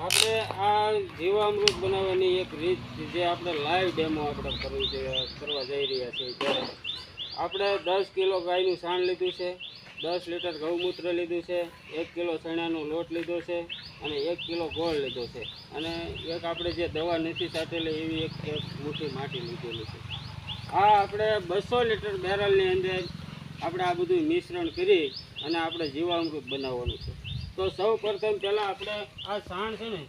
આપણે આ જીવામૃત બનાવવાની એક રીત જે આપણે લાઈવ ડેમો આપણે કરવી જોઈએ કરવા જઈ રહ્યા છીએ ત્યારે આપણે દસ કિલો ગાયનું છાણ લીધું છે, દસ લીટર ગૌમૂત્ર લીધું છે, એક કિલો ચણાનો લોટ લીધો છે અને એક કિલો ગોળ લીધો છે. અને એક આપણે જે દવા નથી સાટેલી એવી એક એક મુઠ્ઠી માટી લીધેલી છે. આ આપણે બસો લીટર બેરલની અંદર આપણે આ બધું મિશ્રણ કરી અને આપણે જીવામૃત બનાવવાનું છે. તો સૌ પ્રથમ પહેલાં આપણે આ સાણ છે ને,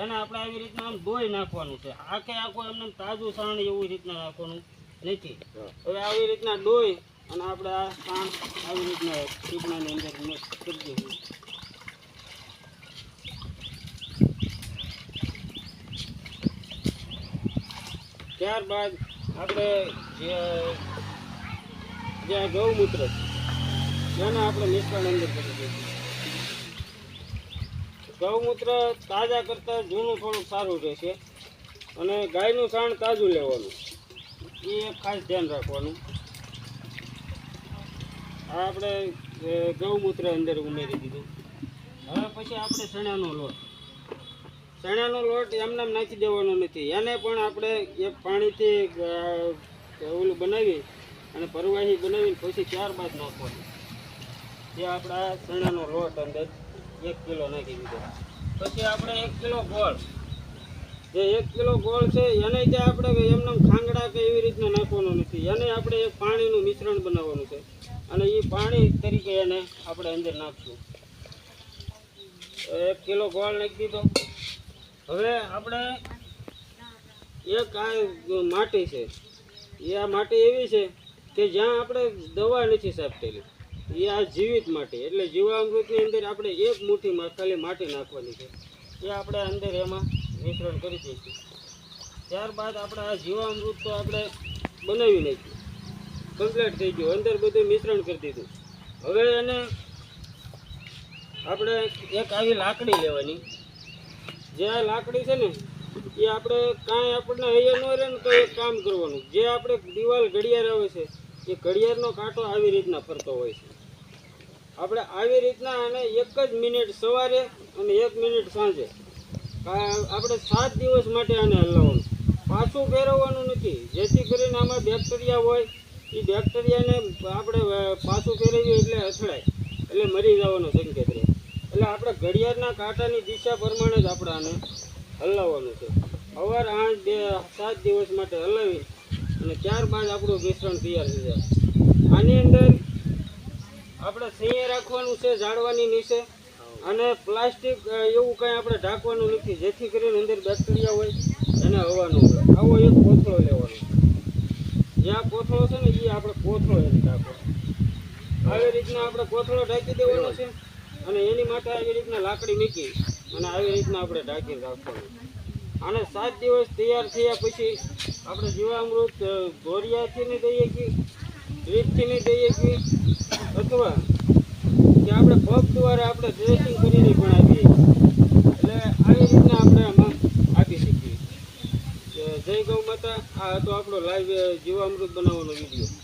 એને આપણે આવી રીતના આમ ધોઈ નાખવાનું છે. આખે આખું એમને તાજું સાણ એવી રીતના નાખવાનું નથી. હવે આવી રીતના ડોઈ અને આપણે આ સાણ આવી રીતના ટીપણાની અંદર કરી દેવું. ત્યારબાદ આપણે જે જે ગૌમૂત્ર એને આપણે મિશ્રણ અંદર કરી દઈશું ગૌમૂત્ર તાજા કરતાં જૂનું થોડુંક સારું રહેશે અને ગાયનું સાણ તાજું લેવાનું. એ ખાસ ધ્યાન રાખવાનું. આ આપણે ગૌમૂત્ર અંદર ઉમેરી દીધું. હવે પછી આપણે ચણાનો લોટ. ચણાનો લોટ એમને નાખી દેવાનો નથી. એને પણ આપણે એ પાણીથી ઓલું બનાવી અને પરવાહી બનાવીને પછી ત્યારબાદ નાખવાનું. જે આપણા ચણાનો લોટ અંદર. એક કિલો નાખી દીધો. પછી આપણે એક કિલો ગોળ. જે એક કિલો ગોળ છે, એને જે આપણે એમને ખાંગડા કે એવી રીતના નાખવાનું નથી. એને આપણે એક પાણીનું મિશ્રણ બનાવવાનું છે. અને એ પાણી તરીકે એને આપણે અંદર નાખશું. એક કિલો ગોળ નાખી દીધો. હવે આપણે એક આ માટી છે. એ આ માટી એવી છે કે જ્યાં આપણે દવા નથી સાપટેલી એ આ જીવિત માટી. એટલે જીવામૃતની અંદર આપણે એક મુઠ્ઠીમાં ખાલી માટી નાખવાની છે. એ આપણે અંદર એમાં મિશ્રણ કરી દઈશું. ત્યારબાદ આપણે આ જીવામૃત તો આપણે બનાવી નાખ્યું. કમ્પ્લીટ થઈ ગયું. અંદર બધું મિશ્રણ કરી દીધું. હવે એને આપણે એક આવી લાકડી લેવાની. જે આ લાકડી છે ને, એ આપણે કાંઈ આપણને અહીંયા ન રહે ને તો એક કામ કરવાનું. જે આપણે દિવાલ ઘડિયાળ આવે છે, એ ઘડિયાળનો કાંટો આવી રીતના ફરતો હોય છે. આપણે આવી રીતના આને એક જ મિનિટ સવારે અને એક મિનિટ સાંજે. આપણે સાત દિવસ માટે આને હલાવવાનું. પાછું ફેરવવાનું નથી. જેથી કરીને આમાં બેક્ટેરિયા હોય એ બેક્ટેરિયાને આપણે પાછું ફેરવીએ એટલે અથડાય. એટલે મરી જવાનો સંકેત રહે. એટલે આપણે ઘડિયાળના કાંટાની દિશા પ્રમાણે જ આપણે આને હલાવવાનું છે. સવાર આઠ બે, સાત દિવસ માટે હલાવી અને ત્યારબાદ આપણું મિશ્રણ તૈયાર થઈ જાય. આની અંદર આપણે સિંહે રાખવાનું છે, ઝાડવાની નીચે. અને પ્લાસ્ટિક એવું કંઈ આપણે ઢાંકવાનું નથી, જેથી કરીને અંદર બેક્ટેરિયા હોય એને હવાનું હોય. આવો એક કોથળો લેવાનો. જ્યાં કોથળો છે ને, એ આપણે કોથળો એને ઢાંકવાનો. આવી રીતના આપણે કોથળો ઢાંકી દેવાનો છે અને એની માટે આવી રીતના લાકડી મૂકી અને આવી રીતના આપણે ઢાંકી રાખવાનું. અને સાત દિવસ તૈયાર થયા પછી આપણે જીવામૃત ગોરિયાથી ને દઈએ કે નહીં દઈએ કે અથવા કે આપણે પગ દ્વારા આપણે ડ્રેસિંગ કરીને પણ આપીએ એટલે આવી રીતના આપણે આમાં આપી શકીએ. જય ગૌ માતા. આ હતો આપણો લાઈવ જીવામૃત બનાવવાનો વીડિયો.